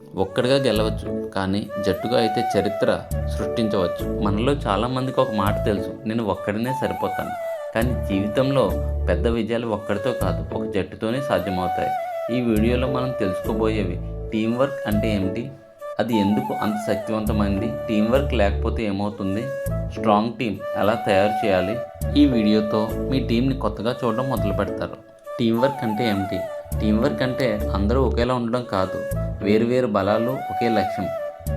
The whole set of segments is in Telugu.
ఒక్కడిగా గెలవచ్చు కానీ జట్టుగా అయితే చరిత్ర సృష్టించవచ్చు. మనలో చాలామందికి ఒక మాట తెలుసు నేను ఒక్కడినే సరిపోతాను. కానీ జీవితంలో పెద్ద విజయాలు ఒక్కడితో కాదు ఒక జట్టుతోనే సాధ్యమవుతాయి. ఈ వీడియోలో మనం తెలుసుకోబోయేవి టీం వర్క్ అంటే ఏమిటి? అది ఎందుకు అంత శక్తివంతమైంది? టీం వర్క్ లేకపోతే ఏమవుతుంది? స్ట్రాంగ్ టీం ఎలా తయారు చేయాలి? ఈ వీడియోతో మీ టీంని కొత్తగా చూడడం మొదలు పెడతారు టీం వర్క్ అంటే ఏమిటి? టీం వర్క్ అంటే అందరూ ఒకేలా ఉండడం కాదు వేరువేరు బలాలు ఒకే లక్ష్యం.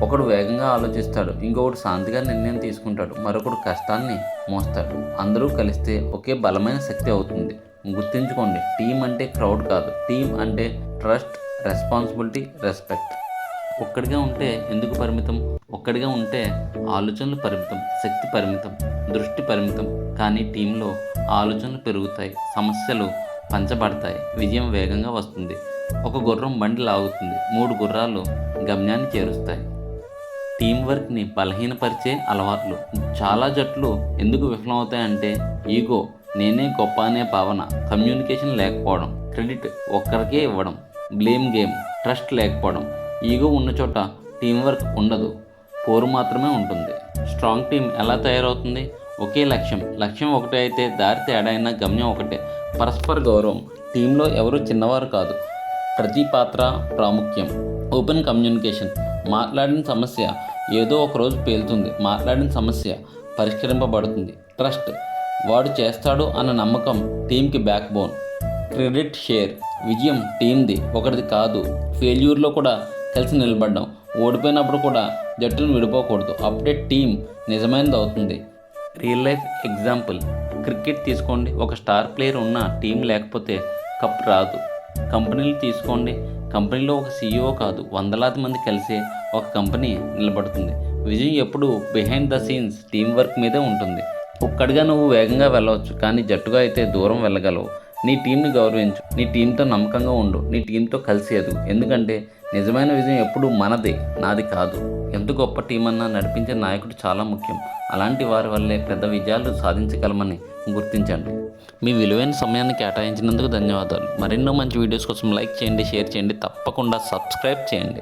ఒకడు వేగంగా ఆలోచిస్తాడు ఇంకొకడు శాంతిగా నిర్ణయం తీసుకుంటాడు మరొకడు కష్టాన్ని మోస్తాడు. అందరూ కలిస్తే ఒకే బలమైన శక్తి అవుతుంది. గుర్తుంచుకోండి టీం అంటే క్రౌడ్ కాదు. టీం అంటే ట్రస్ట్ రెస్పాన్సిబిలిటీ రెస్పెక్ట్. ఒక్కడిగా ఉంటే ఎందుకు పరిమితం? ఒక్కడిగా ఉంటే ఆలోచనలు పరిమితం శక్తి పరిమితం దృష్టి పరిమితం. కానీ టీంలో ఆలోచనలు పెరుగుతాయి సమస్యలు పంచబడతాయి విజయం వేగంగా వస్తుంది. ఒక గుర్రం బండి లాగుతుంది. మూడు గుర్రాలు గమ్యాన్ని చేరుస్తాయి. టీం వర్క్ని బలహీనపరిచే అలవాట్లు. చాలా జట్లు ఎందుకు విఫలమవుతాయంటే ఈగో నేనే గొప్ప అనే భావన కమ్యూనికేషన్ లేకపోవడం క్రెడిట్ ఒక్కరికే ఇవ్వడం బ్లేమ్ గేమ్ ట్రస్ట్ లేకపోవడం. ఈగో ఉన్న చోట టీం వర్క్ ఉండదు. పోరు మాత్రమే ఉంటుంది. స్ట్రాంగ్ టీం ఎలా తయారవుతుంది? ఒకే లక్ష్యం. లక్ష్యం ఒకటే అయితే దారి తేడా అయినా గమ్యం ఒకటే. పరస్పర గౌరవం. టీంలో ఎవరు చిన్నవారు కాదు. ప్రతి పాత్ర ప్రాముఖ్యం. Open communication. మాట్లాడిన సమస్య ఏదో ఒక రోజు పేలుతుంది. మాట్లాడిన సమస్య పరిష్కరింపబడుతుంది. ట్రస్ట్. వాడు చేస్తాడు అన్న నమ్మకం టీంకి బ్యాక్ బోన్. Credit share. విజయం టీంది ఒకటిది కాదు. ఫెయిల్యూర్లో కూడా కలిసి నిలబడ్డాం. ఓడిపోయినప్పుడు కూడా జట్టును విడిపోకూడదు. అప్పుడే టీం నిజమైనది అవుతుంది. Real life example. క్రికెట్ తీసుకోండి. ఒక స్టార్ ప్లేయర్ ఉన్న టీం లేకపోతే కప్ రాదు. కంపెనీలు తీసుకోండి. కంపెనీలో ఒక సీఈఓ కాదు వందలాది మంది కలిసే ఒక కంపెనీ నిలబడుతుంది. విజయం ఎప్పుడు behind the scenes team work మీదే ఉంటుంది. ఒక్కడిగా నువ్వు వేగంగా వెళ్ళవచ్చు కానీ జట్టుగా అయితే దూరం వెళ్ళగలవు. నీ టీంని గౌరవించు నీ టీంతో నమ్మకంగా ఉండు నీ టీంతో కలిసి ఎదుగు ఎందుకంటే నిజమైన విజయం ఎప్పుడు మనది నాది కాదు. ఎంత గొప్ప టీం అన్నా నడిపించే నాయకుడు చాలా ముఖ్యం. అలాంటి వారి వల్లే పెద్ద విజయాలు సాధించగలమని గుర్తించండి. మీ విలువైన సమయాన్ని కేటాయించినందుకు ధన్యవాదాలు. మరెన్నో మంచి వీడియోస్ కోసం లైక్ చేయండి షేర్ చేయండి తప్పకుండా సబ్స్క్రైబ్ చేయండి.